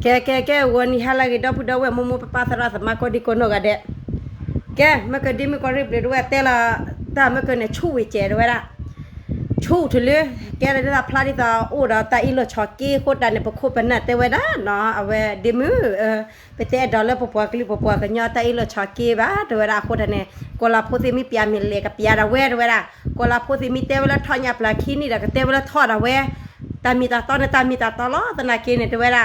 แกแกแกวันนี้ฮาลากิดาพุดาเวมุมุปปาสราสมาคดีคนกะเดแกเมื่อกี้ม่คนรีบเลยด้วยแต่ละตาเมื่อกี้เนี่ยชู้วิเจด้วยละชูถึงเลยแกเลยได้พลาดที่ตาอู้เราแต่อีหลอช็อกกี้โคตรดันเนี่ยปกคุปน่ะแต่เวลาเนาะเอาไว้ดีมือเออไปเตะดอลเลอร์ปปัวกลิปปัวกันยอต่อีหลอช็อกกี้บ้าแต่เวลาโคตรเนี่ยกลาพูดที่มีปียมิเลกับปียาดาเวด้วยละกลาพูดที่มีเตะเวลาทอนยาปลาขี้นี่และวก็เตะเวลาทอดดาเวตามีตาตอนตามีตาตล้อตนาเกเนี่ยด้วละ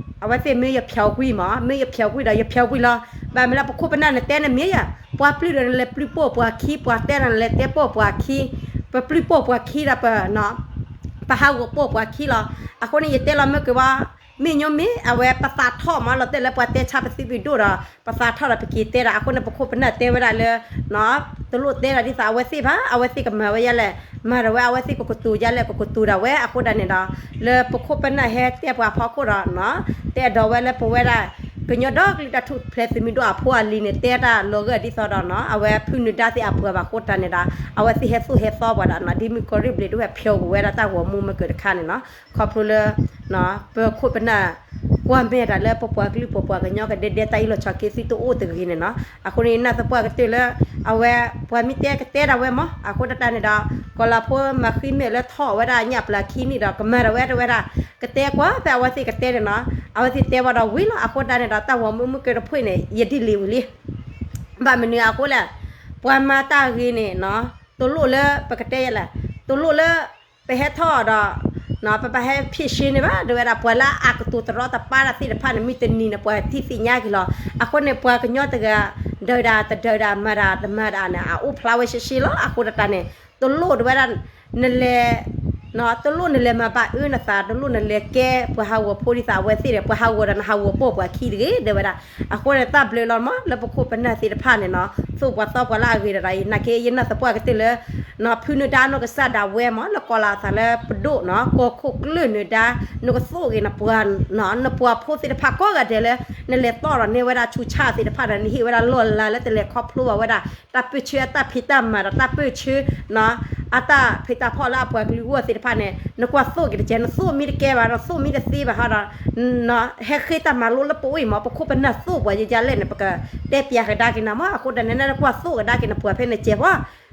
အဝတ်စေမေးရဖြောက်ကွီမမေးရဖြောက်ကွီတော့ရဖြောက်ကွီလားဘာမလားပခုပနာနဲ့တဲနဲ့မေးရပွားပလိရလေပလိပို့ပွားခီပွားတဲနဲ့လေတဲပို့ပွားခီပပလိပို့ပွားခီရပနော်ပဟာဝပို့ပွားခီလားအခုနေရတဲလာမကว่าမေညမေအဝဲပစာထောမလို့တဲလေပွားတဲချပစီဘီဒိုရာပစာထောရပကီတဲရာအခုနေပခုပနာတဲဝရလေနော် တလို့တဲရာဒီစာအဝဲစီပါအဝဲစီကမဝဲရလေမရဝဲအဝဲစီကိုကတူရလေကိုကတူရဝဲအခုတနေတော့လေပခုပနာဟဲတဲပွားဖောက်ကိုတော့နော်တဲတော့ဝဲလေပဝဲရာကညတော့ကလီတထုဖလက်စမီတော့အဖွာလီနေတဲတာလောကဒီစောတော့နော်အဝဲဖုန်ဒါစီအဖွာပါကိုတနေတာအဝဲစီဟဲဆူဟဲစောပါတာနော်ဒီမီကိုရစ်ဘလီတို့ဖြောဝဲတာတာဝမူမကရခါနေနော်ခေါပလိုလနော်ပခုပနာ ပွမ်ပေရလဲပပွားကလူပပွားကညောကဒေဒေတိုင်လချကေစီတူအိုတကင်းနော်အခုနေနာသပွားကတေလဲအဝဲပွမ်မီတဲကတဲရဝဲမအခုတတနေတော့ကလာဖိုမခိမဲလဲထောဝဲဒါညပလာခီနီတော့ကမရဝဲတဝဲဒါကတဲကွာပဲဝစီကတဲနော်အဝစီတဲဝတော့ဝီလအခုတနေတော့တဝမှုမှုကရဖွင့်နေယတိလီဝလီဘာမနီအခုလဲပွမ်မာတာခီနေနော်တို့လို့လဲပကတဲရလဲတို့လို့လဲပဲထောတော့ နော်ပပဟဲဖြစ်ရှင်းနေပါတို့ရပွာလာအကတူတရတပါရတိဖာနမီတနီနပွာတိစီညာကီလောအခုနေပွာကညောတကဒေဒါတဒေဒါမရာတမရာနာအိုဖလာဝရှိရှိလောအခုတတနေတူလို့တို့ရနလေ နော်တလူနလေမပါဥနသာတလူနလေကဲပဟာဝပိုလီစာဝဲစီရပဟာဝရနဟာဝပိုပွားခီရေဒေဝရအခုရတပ်လေလောမလပခုပနစီတဖာနေနော်စုပွားတော့ပွားလာရေရိုင်နကေယနသပွားကတိလေနော်ဖူနဒါနောကဆာဒါဝဲမလကောလာသလေပဒုနော်ကိုခုကလနဒါနကဆိုကေနပွားနော်နပွားဖိုစီတဖာကောကတဲ့လေနလေတော့ရနေဝရချူချစီတဖာနေဟိဝရလောလာလက်တလေခေါပလူဝရတပ်ပချေတပ်ဖိတမရတပ်ပချေနော် အတာဖိတာဖော်လာပွက်ကလူဝစီတဖာနဲ့နကွာဆိုကတဲ့ကျန်ဆိုမီတကဲပါတော့ဆိုမီတစီပါဟာနော်ဟဲခေတာမလိုလပွေးမပခုပနဆိုပွားကြလဲနေပကတဲ့ပြခဒါကနမအခုတနေနကွာဆိုကဒါကနပွားဖဲနေချေဝါ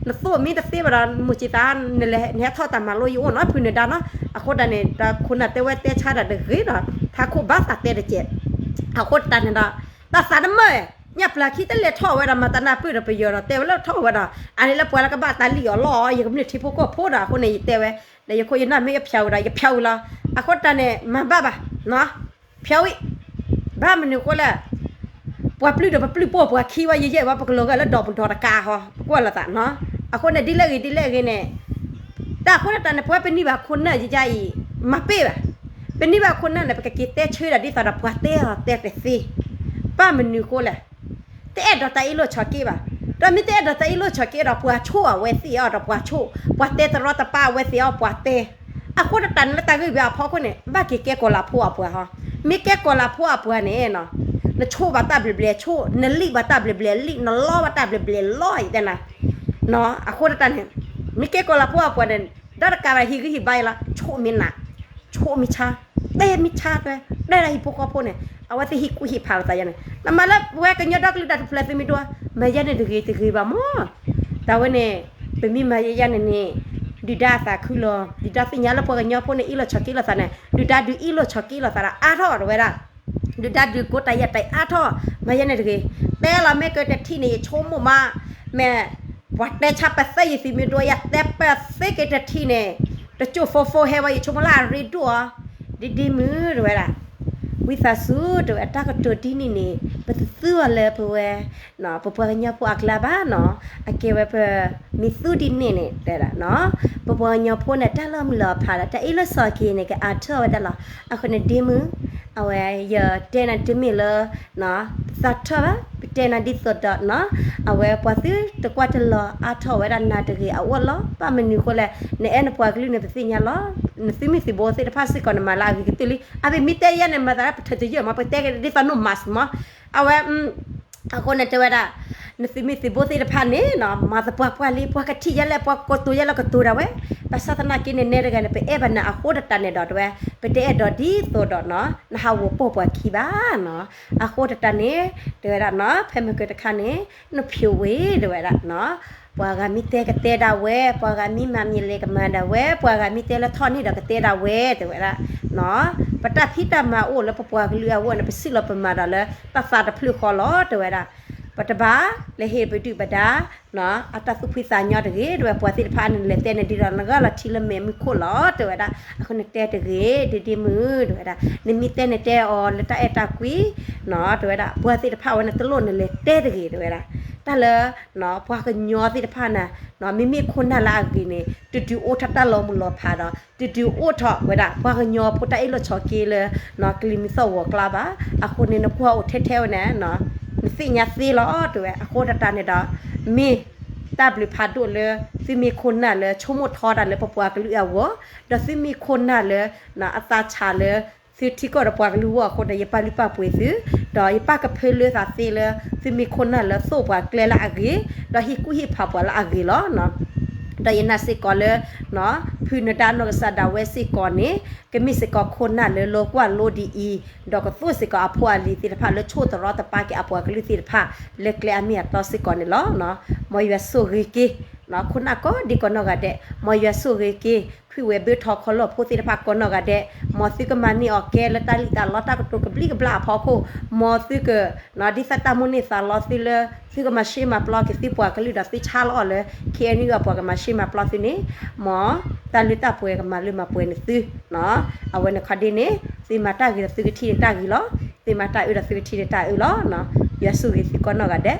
နဆိုမီတစီပါတော့မူချီတာနလေနေထောတာမလိုယောနော်ပြနေဒါနော်အခုတနေတခုနတဲ့ဝဲတဲ့ချတာတဲ့ခေတာသာခုဘာတာတဲ့ကျက်အခုတနေတော့တာစာဒမဲ ညပလာခိတလေထောဝဲတာမတနာပြရပယောတဲဝဲထောဝဲတာအန်လေပွာလကဘာတလီယောလောယကမနတိဖို့ကိုဖိုးတာခုနေတဲဝဲလေယခုယနာမေဖြောက်တာယဖြောက်လာအခုတန်နေမဘဘာနော်ဖြောက်ဘာမနကိုလာပွာပလူတော့ပလူပို့ပွာခီဝရဲရဲဝပကလောကလည်းတော့ပတော်တကာဟောကွာလာတာနော်အခုနေဒီလက်ကြီးဒီလက်ကြီးနဲ့တာခုနတန်နေပွာပနိဘာခုနကြကြဤမပေးပါပနိဘာခုနနဲ့ပကကိတဲချွေတာဒီတာပွာတဲတဲတဲစီပါမနကိုလာ တဲ့တော့တိုင်လို့ချော်ကေပါတော့မတဲ့တော့တိုင်လို့ချော်ကေတော့ပွာချိုးအဝဲစီတော့ပွာချိုးပွာတဲတရတပါဝဲစီတော့ပွာတဲအခုတန်လက်တကပြဖောက်ခုနဲ့ဘာကေကေကောလာဖွာပွာဟာမိကေကောလာဖွာပွာနေနော် na cho ba ta ble ble cho na li ba ta ble ble li na lo ba ta ble ble lo i de na no a ko ta ne mi ke ko la po po den da ka ra hi gi hi bai la cho mi na cho mi cha te mi cha de da ra hi po ko po ne a wa te hi ku hi pa ta ya ne na ma la we ka nya dak li da fle mi do ma ya ne de gi te gi ba mo ta we ne pe mi ma ya ne ne ဒီဒါသာခုလောဒီဒါပညာလပေါ်ကညပေါ်နေအီလိုချက်ကီလာသနဲ့ဒီဒါဒီအီလိုချက်ကီလာသရာအားထော်ရဝဲရာဒီဒါဒီကိုတရတိုင်အားထော်မရနေတကေတဲလာမဲကတဲ့ထိနေချုံးမမမဲဝတ်တဲ့ချပ်ပစေးစီမီတို့ရတဲ့ပစေးကတဲ့ထိနေတချို့ဖိုဖိုဟဲဝါချုံမလာရီဒူဒီဒီမူရဝဲရာ ဝိသဆုတို့အတကတိုတီနီနေပသသူလဲပဝဲနော်ပပညပအကလာဘာနော်အကေဝဲပမီသူဒီနေနေတဲ့နော်ပပညဖိုနဲ့တလမလဖာတဲ့အိလစော်ကီနေကအထောဝဲတလားအခုနေဒီမူအဝဲရတဲ့နတမီလနော်သတ်ထပါ တဲနာဒီစဒနော်အဝဲပွားစီတကွာတလအထောဝဲရနာတကြီးအဝလောပါမနီကိုလဲနေအနပွားကလေးနေပစီညာလောနစီမီစီဘောစီတဖာစီကောနမလာဂီတလီအဘမီတဲရနေမဒါပထတကြီးမပတဲကဒီဖာနုမတ်မအဝဲအခုနဲ့တဝဲတာ နစီမီစီဘောစီတဖာနေနော်မသပွားပွားလေးပွားကတိရလဲပွားကိုတူရလဲကတူရဝဲပစသနာကိနေနေရကနေ pe e bana a khoda ta ne dot we pe te dot di to dot no na ha wo po po ki ba no a khoda ta ne de ra no phe me ke ta kha ne no phyo we de ra no ပွာကမီတဲကတဲတာဝဲပွာကမီမမီလေကမန်တာဝဲပွာကမီတဲလထောနီတော့ကတဲတာဝဲတဲ့ဝဲလားနော်ပတဖိတမအိုလပပွာကလူအဝဲနပစီလပမာတာလဲတဖာတဖလူခေါ်လို့တဲ့ဝဲလား ပတဘာလေဟေပတုပဒါနော်အတသုဖိစာညောတကေတွေပွာတိဖာနလေတဲနေဒီရနကလာချီလမေမခိုလို့တဲ့ဝဲလားအခုနေတဲတကေဒီဒီမူတဲ့ဝဲလားနိမီတဲနေတဲအော်လက်တဲ့အတာကွီနော်တဲ့ဝဲလားပွာတိဖာဝဲနေတလို့နေလေတဲတကေတဲ့ဝဲလားတလနော်ဘွားကညောတိတဖာနာနော်မိမိခုနလာကင်းနေတူတူအိုထတလောမလောဖာတော့တူတူအိုထဝဒဘွားကညောဖုတအိလောချောကေလနော်ကလီမီဆောဝကလာပါအခုနေနဘွားအိုထဲထဲဝနဲ နော်မစိညာစီလောတူအခုတတနေတော့မီတပ်လဖာတို့လေစီမီခုနလေချုံမထောတာလေပပွားကလူအဝဒစီမီခုနလေနော်အတာချာလေစီတီကောရပွားကလူဝခုတရပါလိပပွေစီတော့ရပကဖေလေသာစီလေစီမီခုနလေဆိုပွားကလေလာအကြီးတော့ဟီကူဟီဖာပွားလာအကြီးလောနော် တော့ယနာစီကောလေနော်ဖူနတာနောဆာဒါဝဲစီကောနေကမိစကောခုနလေလောကွာလိုဒီအီတော့ကသူစကောအဖွာလီတိတဖာလေချိုတရောတပါကေအဖွာကလီတိတဖာလေကလေအမီအတော့စီကောနေလောနော်မော်ရဆိုရီကေ နော်ခုနကောဒီကောနောကတဲ့မော်ရဆိုရီကေခွေဝဲဘေထော်ခလောဖိုတိတဖာကောနောကတဲ့မော်စီကမနီအော်ကဲလတလီတာလောတာကတုကပလီကဘလာဖောခိုမော်စီကနော်ဒီစတာမနီဆာလောစီလေစီကမရှိမပလော့ကစီပွားကလီဒါစီချာလောလေခေနီကပွားကမရှိမပလော့စီနေမော်တလီတာပွဲကမလူမပွဲနေစီနော်အဝဲနခဒီနေစီမတာကြီးစီကတီတာကြီးလောစီမတာဥရစီကတီတာဥလောနော်ယဆုကြီးစီကောနောကတဲ့